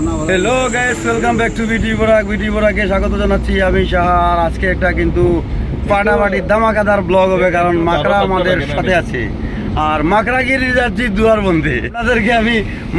Hello guys welcome back to BT Barak BT বরাকে স্বাগত জানাচ্ছি আমি শাহার। আজকে একটা কিন্তু ফাটাফাটি ধামাকাদার ব্লগ হবে কারণ মাকড়া আমাদের সাথে আছে। আর মাকড়া গিয়ে নিয়ে যাচ্ছি দুয়ার বন্ধে আপনাদেরকে আমি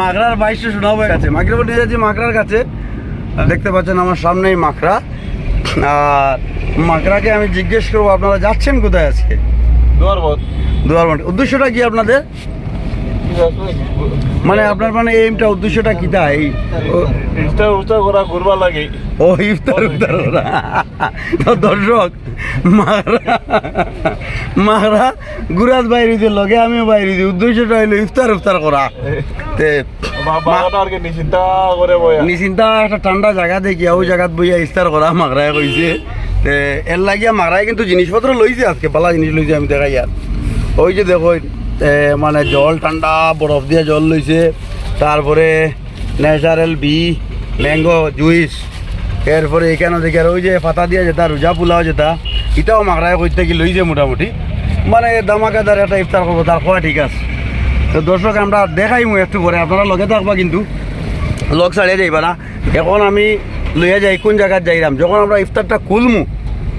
মাকড়ার বাইশে শোনাবো কাছে। মাকড়া নিয়ে যাচ্ছি মাকড়ার কাছে। দেখতে পাচ্ছেন আমার সামনেই মাকড়া। আর মাকড়াকে আমি জিজ্ঞেস করব আপনারা যাচ্ছেন কোথায় আজকে? দুয়ার বন্ধে। উদ্দেশ্যটা কি আপনাদের? মানে আপনার মানে এইমটা উদ্দেশ্যটা কিটা এই ও- ইনস্টা উস্টা করা ঘুরবা লাগে। ও ইফতার উফতার তো দর্শক মারা মারা গুরাজ বাইরে দিয়ে লগে আমিও বাইরে দিই উদ্দেশ্যটা হইল ইফতার উফতার করা। তে কি করে নিচিন্তা একটা ঠান্ডা জায়গা দেখিয়া ওই জায়গাত বইয়া ইফতার করা মাগরায় কইছে। তে এর লাগিয়া মাগরায় কিন্তু জিনিসপত্র লইছে আজকে পালা জিনিস লইছে আমি দেখাই আর ওই যে দেখো মানে জল ঠান্ডা, বরফ দিয়ে জল লইছে। তারপরে ন্যাচারাল বি, ম্যাঙ্গো জুইস। এরপরে এখানে দেখে আর ওই যে পাতা দিয়ে যেটা, রোজা পোলাও যেটা, এটাও মাগরায় কইতে কি লইছে মোটামুটি। মানে দামাকাদার একটা ইফতার করব, তার খোয়া ঠিক আছে। তো দর্শক, আমরা দেখাইমু একটু পরে, আপনারা লগে থাকবা কিন্তু। লগ ছাড়িয়ে যাইবা না। এখন আমি লইয়া যাই, কোন জায়গায় যাইরাম? যখন আমরা ইফতারটা খুলমু,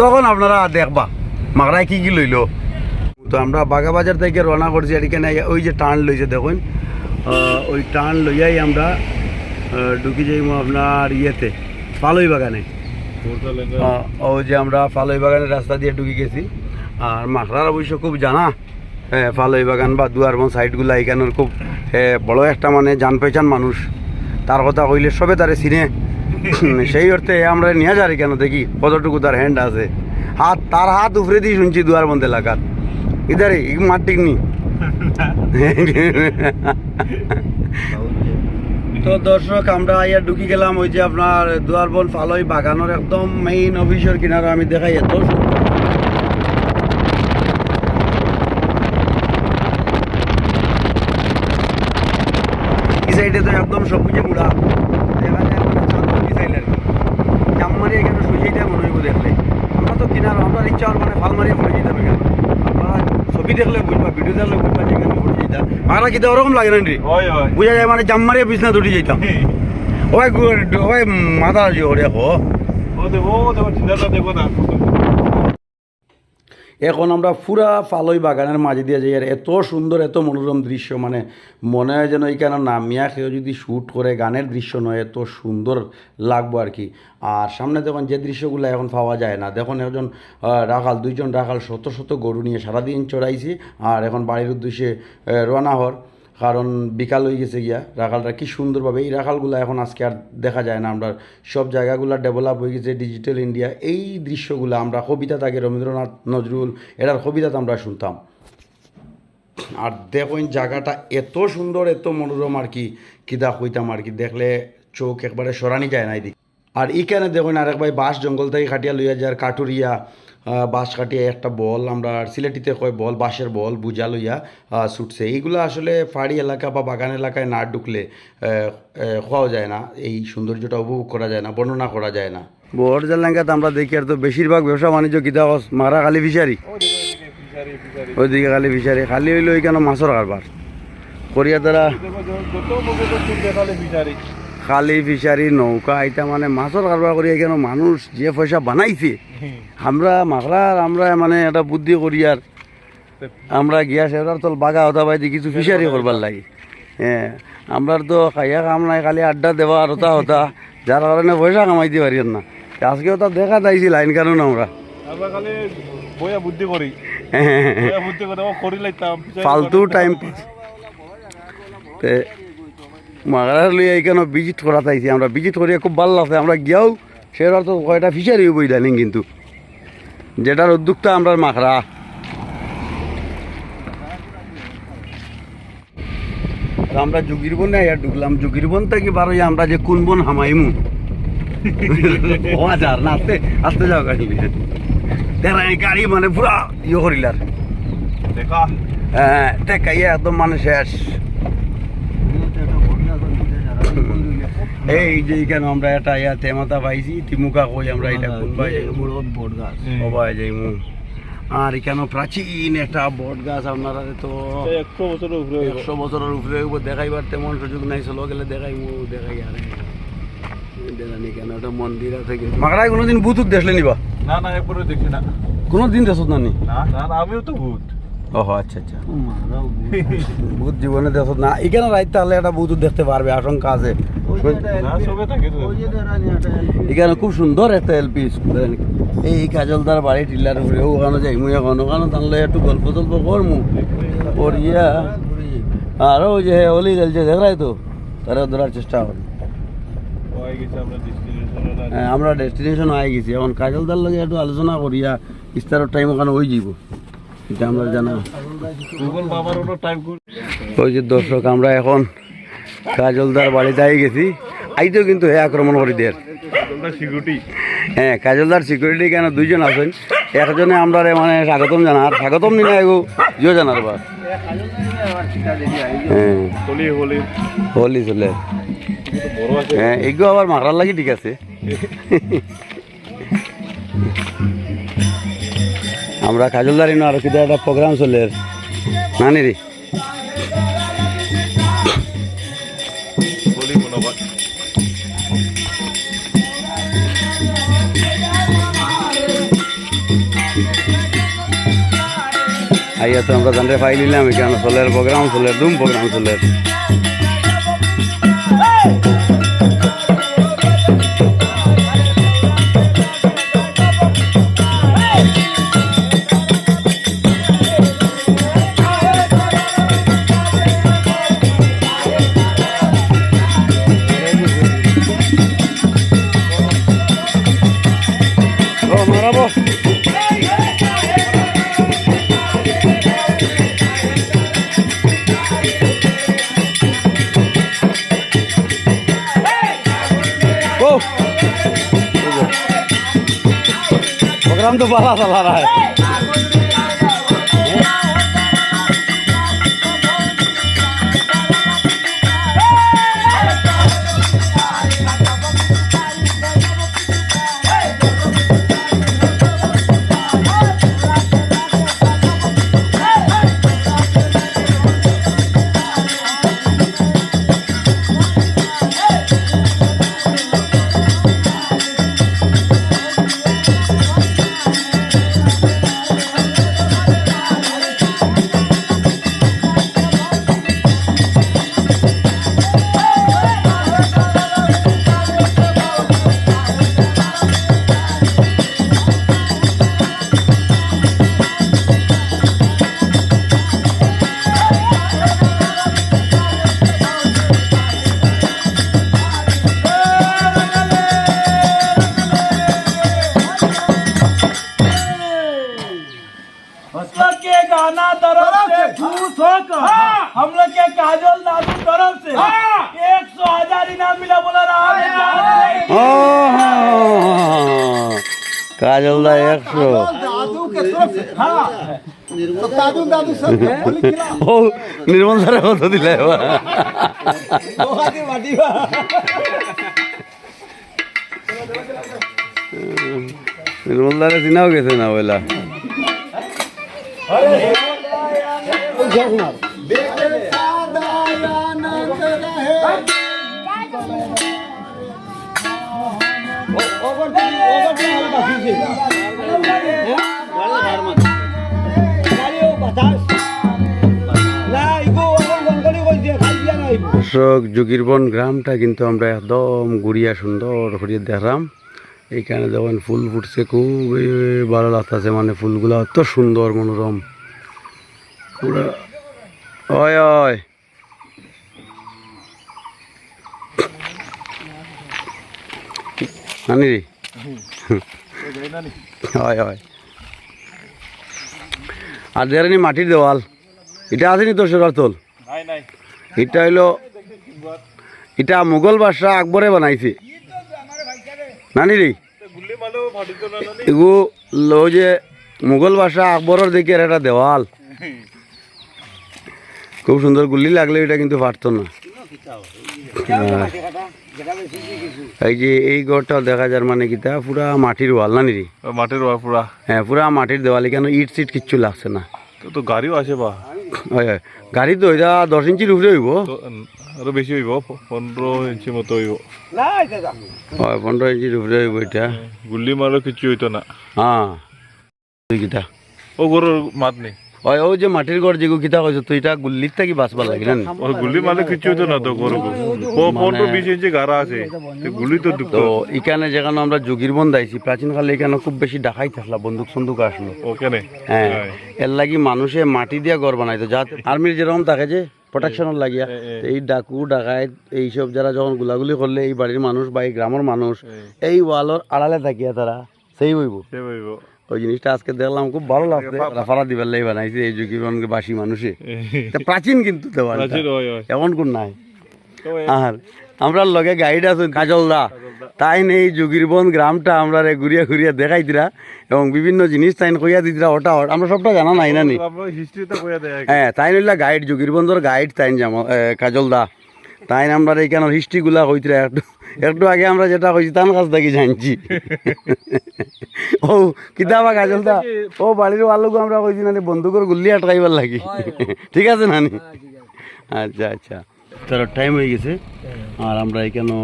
তখন আপনারা দেখবা মাগরায় কি কি লইলো। তো আমরা বাগাবাজার থেকে রওনা করছি আর এখানে ওই যে টার্ন লইছে দেখুন। ওই টার্ন লইয়াই আমরা ঢুকি যাইমু আপনার ইয়েতে পালই বাগানে। ওই যে আমরা ফালই বাগানের রাস্তা দিয়ে ঢুকে গেছি। আর মাখরার অবশ্য খুব জানা। হ্যাঁ ফালই বাগান বা দুয়ারবন সাইডগুলা এখানের খুব এ, বড় একটা মানে জান পেচান মানুষ। তার কথা কইলে সবে তারে চিনে। সেই অর্থে আমরা নিয়ে যারি কেন দেখি কতটুকু তার হ্যান্ড আছে। হাত তার হাত উপরে দিয়ে শুনছি দুয়ার বন্ধে লাগাত মাঠ ঠিক নি তো দর্শক, আমরা আইয়া ঢুকি গেলাম ওই যে আপনার দুয়ারবন ফালই বাগানোর একদম মেইন অফিসের কিনারে, আমি দেখাই এত এই সাইডে তো একদম সবুজে মুড়া দেখা যায় মানে চাঁদও মিসাইল আর কি জামমারি এখানে সুইজাইটা মনে হইব দেখলে আমরা তো কিনার আমরা ইচ্ছা হওয়ার মানে ফালমারিয়া পড়ে যেতাম এখানে আপনারা ছবি দেখলে বুঝবা ভিডিও দেখলে বুঝবা যে এখানে পড়ে যেতাম আমরা কিন্তু ওরকম লাগে না রে হয় হয় বুঝা যায় মানে জামমারিয়া বিছনা উঠে যেতাম ওই গু- ওই মাথা যে ওরে দেখো ও দেখো ও দেখো চিন্তাটা দেখো না এখন আমরা পুরা ফালই বাগানের মাঝে দিয়ে যাই, আর এত সুন্দর, এত মনোরম দৃশ্য মানে মনে হয় যেন এইখানে নামিয়া কেউ যদি শ্যুট করে, গানের দৃশ্য নয়, এত সুন্দর লাগবো আর কি। আর সামনে দেখুন, যে দৃশ্যগুলো এখন পাওয়া যায় না। দেখুন, একজন রাখাল, দুইজন রাখাল শত শত গরু নিয়ে সারাদিন চড়াইছি, আর এখন বাড়ির উদ্দেশ্যে রওনা হর কারণ বিকাল হয়ে গেছে গিয়া রাখালটা কি সুন্দরভাবে, এই রাখালগুলো এখন আজকে আর দেখা যায় না, আমরা সব জায়গাগুলো ডেভেলপ হয়ে গেছে ডিজিটাল ইন্ডিয়া এই দৃশ্যগুলো আমরা কবিতা থাকে রবীন্দ্রনাথ, নজরুল এটার কবিতাতে আমরা শুনতাম। আর দেখুন জায়গাটা এত সুন্দর, এত মনোরম আর কি কিদা হইতাম আর কি, দেখলে চোখ একবারে সরানি যায় না এদিকে। আর ইখানে দেখুন আরেক ভাই বাঁশ জঙ্গল থেকে খাটিয়া লইয়া যার কাটুরিয়া বাঁশ কাটিয়ে একটা বল আমরা সিলেটিতে কয় বল বাঁশের বল বুঝা লইয়া ছুটছে। এইগুলো আসলে পাহাড়ি এলাকা বা বাগান এলাকায় না ঢুকলে খাওয়া যায় না। এই সৌন্দর্যটা উপভোগ করা যায় না বর্ণনা করা যায় না। বহরজাল লেঙ্গাতে আমরা দেখি আর তো বেশিরভাগ ব্যবসা বাণিজ্য কিতা মারা খালি ফিশারি। ওইদিকে খালি ফিশারি খালি হইল ওইখানে মাছের কারবার। করিয়া দ্বারা খালি ফিশারি নৌকা এটা মানে মাছের কারবার করি এখানে মানুষ যে পয়সা বানাইছে। আমরা মাকড়ার আমরা মানে একটা বুদ্ধি করি আর আমরা গিয়া সেটার তো বাগা হতা পাইছি কিছু ফিশারি করবার লাগে। হ্যাঁ আমরা তো খাইয়া কাম নাই খালি আড্ডা দেওয়া আর হতা। হতা যার কারণে পয়সা কামাইতে পারি না। আজকেও তো দেখা যাইছি লাইন কারণ আমরা। বুদ্ধি করি ফালতু টাইম পাস তে মাগড়ার লইয়া এখানে ভিজিট করা চাইছি আমরা ভিজিট করিয়া খুব ভালো লাগছে আমরা গিয়াও সেটার তো কয়টা ফিশারি হইব ইদানিং কিন্তু। যেটার উদ্যোক্তা আমরা মাখরা। আমরা যুগির বন আর ঢুকলাম যুগির বন থেকে বার হইয়া আমরা যে কোন বন হামাইমু? আজার না আস্তে আস্তে যাও গাড়ি দেখাই গাড়ি মানে পুরা ইয়ে করিলার। দেখা। হ্যাঁ টেকাইয়া একদম মানে শেষ। এই যে এখানে আমরা এটা ইয়া তেমাতা পাইছি তিমুকা কই আমরা এটা কোন ভাই ও ভাই যাই মু আর এখানে প্রাচীন একটা বট গাছ আপনারা তো একশো বছরের উপরে একশো বছরের উপরে দেখাইবার তেমন সুযোগ নাই চলো গেলে দেখাই মু দেখাই আর মন্দির আছে কি মাকড়ায় কোনোদিন বুতুক দেখলে নিবা? না না একবারে দেখি না। কোনোদিন দেখছ না না না, আমিও তো ভূত। ও আচ্ছা আচ্ছা। ভূত। জীবনে দেখছ না এখানে রাইতে তাহলে একটা ভূত দেখতে পারবে আশঙ্কা আছে। এখানে খুব সুন্দর একটা এলপি স্কুল এই কাজলদার বাড়ি টিল্লার উপরে ওখানে যাই মুই এখন ওখানে তাহলে একটু গল্প টল্প করমু। করিয়া আর ওই যে অলি গেলছে দেখলাই তো তারা ধরার চেষ্টা করি। আমরা হ্যাঁ, আমরা ডেস্টিনেশন হয়ে গেছি। এখন কাজলদার লগে একটু আলোচনা করিয়া ইস্তারের টাইম ওখানে হয়ে যাব এটা আমরা জানা। ওই যে দর্শক আমরা এখন কাজলদার বাড়িতে গেছি। আইতেও কিন্তু হে আক্রমণ করি দের হ্যাঁ কাজলদার সিকিউরিটি কেন? দুইজন আছেন। একজনে আমরা মানে স্বাগতম জানার স্বাগতম নি না এগো জিও জানার বা হ্যাঁ। হলি চলে। হ্যাঁ এগো আবার মারার লাগি ঠিক আছে। আমরা কাজলদার ইনো আর কিটা একটা প্রোগ্রাম চলে নানি রে। আইয়া তো আমরা জানতে পাই নিলাম, এখানে চলের প্রোগ্রাম চলে দুম প্রোগ্রাম চলে प्रोग्राम तो बड़ा चला रहा है। એકસો હજાર ઇનામ મિલા બોલા કાજલદા নির্মল স্যারের কত দিলে নির্মল স্যারে চিনাও গেছে না বইলা? হ্যাঁ। দর্শক যোগীরবন গ্রামটা কিন্তু আমরা একদম ঘুরিয়া সুন্দর করিয়া দেখলাম। এইখানে যখন ফুল ফুটছে, খুবই ভালো লাগতেছে মানে ফুলগুলো অত সুন্দর মনোরম। নানি রে। হয় হয়। আর দেয়ানি মাটির দেওয়াল এটা আসেনি তোর সরার তোল? এটা হইল এটা মুঘল বাদশাহ আকবরে বানাইছে। নানি রে? এগু লো যে মুঘল বাদশাহ আকবরের দিকে একটা দেওয়াল। খুব সুন্দর গুল্লি লাগলে এটা কিন্তু পারতো না। হ্যাঁ। এই যে এই ঘরটা দেখা যার মানে কিতা পুরা মাটির ওয়াল নানি রে মাটির ওয়া পুরা। হ্যাঁ পুরা মাটির দেওয়াল এখানে ইট সিট কিচ্ছু লাগছে না? তো তো গাড়িও আছে বা? হয় হয়। গাড়ি তো এটা দশ ইঞ্চির উপরে হইব। তো আরও বেশি হইব পনেরো ইঞ্চি মতো হইব। হয় পনেরো ইঞ্চির উপরে হইব এটা। গুল্লি মারও কিছু হইতো না। হ্যাঁ। তুই কিতা ও গরুর মাত নেই। হয় ও যে মাটির ঘর যেগু কিতা কইছ তুই এটা গুল্লির থাকি লাগে না? ও গুল্লি মারলে কিছু হইতো না তো গরু ও পনেরো বিশ ইঞ্চি গাড়া আছে। গুলি তো দুঃখ। তো এখানে যেখানে আমরা যোগীর বন্ধ আইছি প্রাচীনকালে এখানে খুব বেশি ডাকাই থাকলা বন্দুক সন্দুক আসলো। ওখানে? হ্যাঁ। এর লাগি মানুষে মাটি দিয়া ঘর বানাইতো যা আর্মির যেরকম থাকে যে প্রোটেকশনের লাগিয়া। এই ডাকু ডাকাত এইসব যারা যখন গুলাগুলি করলে এই বাড়ির মানুষ বা এই গ্রামের মানুষ এই ওয়ালর আড়ালে থাকিয়া তারা সেই হইব। সে হইব। ওই জিনিসটা আজকে দেখলাম খুব ভালো লাগছে। রাফারা দিবার লাই বানাইছে এই বাসী মানুষে প্রাচীন কিন্তু এমন কোন নাই। আর আমরা লগে গাইড আছে কাজল দা। তাই নেই যোগীরবন গ্রামটা আমরা রে ঘুরিয়া ঘুরিয়া দেখাই দিরা এবং বিভিন্ন জিনিস তাইন কইয়া দিদিরা ওটা। আমরা সবটা জানা নাই না হ্যাঁ তাই নইলা গাইড যোগীরবন্দর গাইড তাইন কাজল দা। তাই আমরা এইখানে হিস্ট্রিগুলা কইতরা একটু। একটু আগে আমরা যেটা কইছি তার কাছ থেকে জানছি। ও কিতাবা কাজল দা ও বাড়ির আলোক আমরা কইছি না বন্ধুকর গুল্লি আটকাইবার লাগি। ঠিক আছে নানি? আচ্ছা আচ্ছা। তার টাইম হয়ে গেছে। আর আমরা এখানে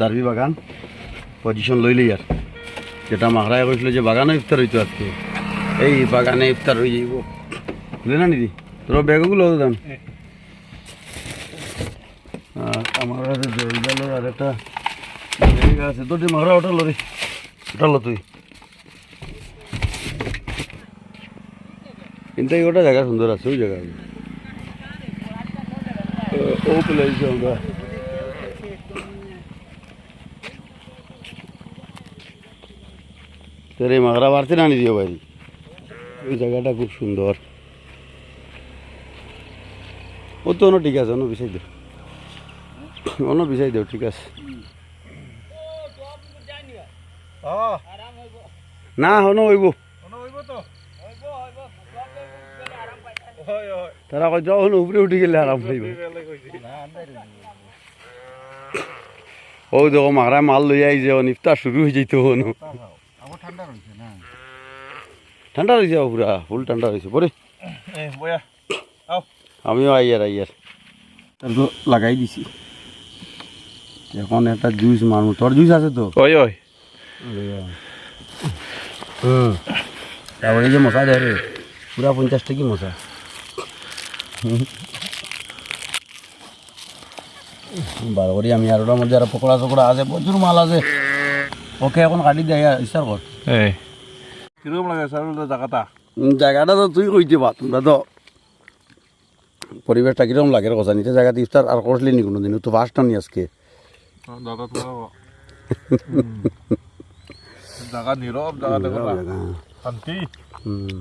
দারবি বাগান পজিশন লইলি আর। যেটা মাখরায় কইছিল যে বাগানে ইফতার হইতো আজকে। এই বাগানে ইফতার হয়ে যাইব। বুঝলে না নিদি তোর ব্যাগগুলো দাম আর আমার আর একটা ব্যাগ আছে, তোর মাখরা ওটা লো রে ওটা তুই। কিন্তু এই ওটা জায়গা সুন্দর আছে, ওই জায়গা। ও প্লেস আমরা। তোর এই বাড়তে না দিও বাড়ি ওই জায়গাটা খুব সুন্দর। ও তো অন্য ঠিক আছে, অন্য বিষয় দেও অন্য বিষয় দেও ঠিক আছে। না হন হইব। হইব তো? তারা কয় যখন উপরে উঠে গেলে আরাম পাইব। ও দেখো মাগরা মাল লই আই যে ইফতার শুরু হয়ে যাইতো হনো ঠান্ডা রয়েছে পুরা ফুল ঠান্ডা রয়েছে আও আমিও আইয়ার আইয়ার তো লাগাই দিছি। এখন একটা জুইস মারবো তোর জুইস আছে তো? ওই ওই হুম তারপরে এই যে মশা ধরে পুরা পঞ্চাশ টাকি মশা বার করি আমি আর ওটার মধ্যে আর পকোড়া চকোড়া আছে প্রচুর মাল আছে ওকে এখন কাটি দেয় ইচ্ছার কর কীরকম লাগে স্যার জায়গাটা জায়গাটা তো তুই কইতে পা তোমরা তো পরিবেশটা কীরকম লাগে রে কথা নিতে জায়গাতে ইফতার আর করলি নি কোনোদিন তো ফার্স্ট টানি আজকে। জায়গা তোমার জায়গা নীরব জায়গা দেখো না শান্তি হুম